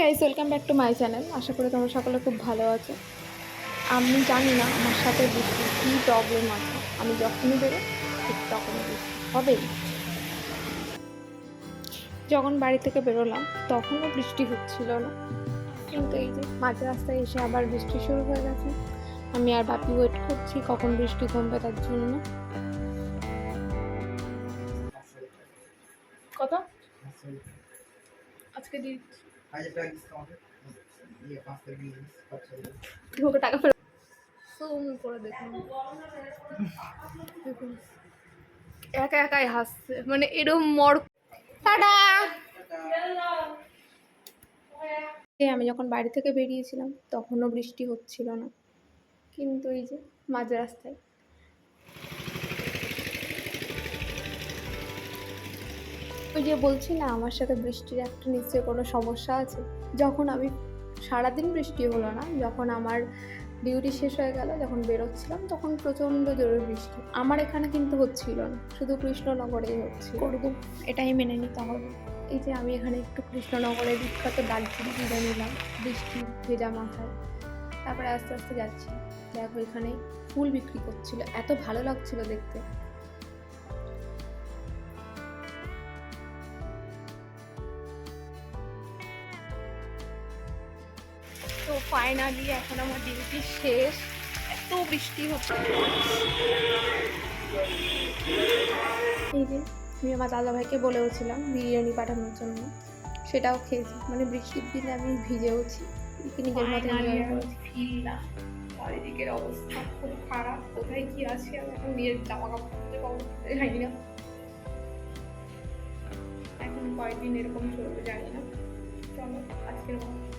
Guys welcome back to my channel আশা করি তোমরা সকলে খুব ভালো আছো। আমি জানি না আমার সাথে বৃষ্টির কী প্রবলেম আছে। আমি যখনই বেরো ঠিক তখনই বৃষ্টি হবেই। যখন বাড়ি থেকে বেরোলাম, তখনও বৃষ্টি হচ্ছিল না। কিন্তু এই যে মাঝ রাস্তায় এসে আবার বৃষ্টি শুরু হয়ে গেছে। আমি আর বাপি ওয়েট করছি, কখন বৃষ্টি কমবে তার জন্য। কত? আজকে দিই টাকা ফেরত সুম করে দেখুন। দেখুন। একা একাই হাসছে। মানে এরকম মর টাটা! আমি যখন বাড়ি থেকে বেরিয়েছিলাম তখনও বৃষ্টি হচ্ছিল না। কিন্তু এই যে মাঝ রাস্তায় ওই যে বলছি না আমার সাথে বৃষ্টির একটা নিশ্চয় কোনো সমস্যা আছে। যখন আমি সারাদিন বৃষ্টি হলো না যখন আমার ডিউটি শেষ হয়ে গেল যখন বেরোচ্ছিলাম তখন প্রচণ্ড জোরে বৃষ্টি। আমার এখানে কিন্তু হচ্ছিল না শুধু কৃষ্ণনগরেই হচ্ছে করব এটাই মেনে নিতে হবে। এই যে আমি এখানে একটু কৃষ্ণনগরের বিখ্যাত দার্জিলিং কিনে নিলাম বৃষ্টি ভেজা মাথায়। তারপরে আস্তে আস্তে যাচ্ছি। দেখো এখানে ফুল বিক্রি করছিল এত ভালো লাগছিল দেখতে। তো ফাইনালি এখন আমার ডিউটি শেষ। এত বৃষ্টি হচ্ছে। এই যে আমি আমার দাদাভাইকে বলেওছিলাম বিরিয়ানি পাঠানোর জন্য। সেটাও খেয়েছি। মানে বৃষ্টির দিনে আমি ভিজেওছি। পিকনিকের মতো চারিদিকের অবস্থা খুব খারাপ। কোথায় কি আছে আমি এখন নিজের জামা কাপড় পাবো জানি না। এখন কয়েকদিন এরকম চলবে জানি না। চলো আজকের মতো।